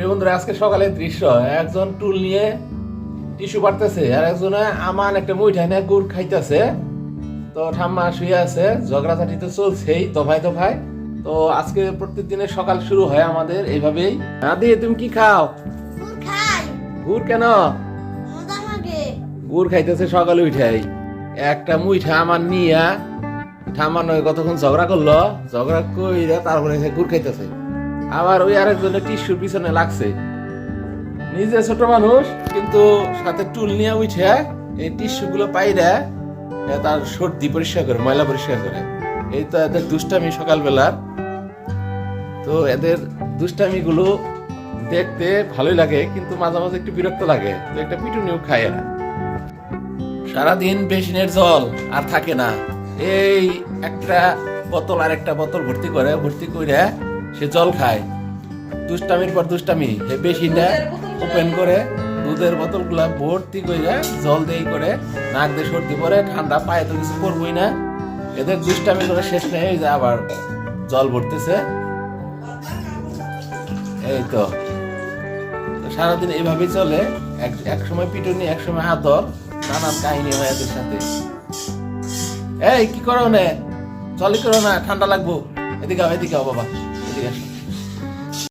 প্রিয় বন্ধুরা আজকে সকালে দৃশ্য একজন টুল নিয়ে টিস্যু পারতেছে আর একজনে আমান একটা মুইঠা নিয়ে গুড় খাইতেছে। তো ঠাম্মা শুয়ে আছে ঝগড়াঝাটি তো চলছেই দফায় দফায় তো আজকে প্রত্যেকদিনের সকাল শুরু হয় আমাদের এইভাবেই। আদি তুমি কি খাও? গুড় কেন? গুড় খাইতেছে সকালে উঠাই। একটা মুইঠা আমার নিয়া ঠাম্মা নয় কতক্ষণ ঝগড়া করল? ঝগড়া কইরা তারপরে গুড় খাইতেছে। আবার ওই আরেকজনের টিস্যুর পিছনে লাগছে। নিজে ছোট মানুষ, কিন্তু সাথে টুল নিয়ে উঠে এই টিস্যু গুলো পাইরা তার সর্দি পরিষ্কার করে, ময়লা পরিষ্কার করে। এই তো এদের দুষ্টামি সকালবেলার তো এদের দুষ্টামি গুলো দেখতে ভালোই লাগে, কিন্তু মাঝে মাঝে একটু বিরক্ত লাগে। তো একটা পিটুনিও খায় এরা। সারাদিন বেসিনের জল আর থাকে না। এই একটা বোতল আর একটা বোতল ভর্তি করে ভর্তি করে সে জল খায়। দুষ্টামির পর দুষ্টামি সে বেসিনটা ওপেন করে দুধের বোতলগুলা ভর্তি করে জল দেই করে নাক দিয়ে সর্দি পরে ঠান্ডা পায়ে তো কিছু করবোই না। এদের দুষ্টামি করে শেষ নেই যে আবার জল ভরতেছে। এই তো। সারাদিন এইভাবেই চলে এক এক সময় পিটুনি এক সময় আদর নানান কাহিনী হয় এদের সাথে। এই কি করো নে? জলই করো না ঠান্ডা লাগবো। এদিকে এদিকে বাবা। এদিকে আসো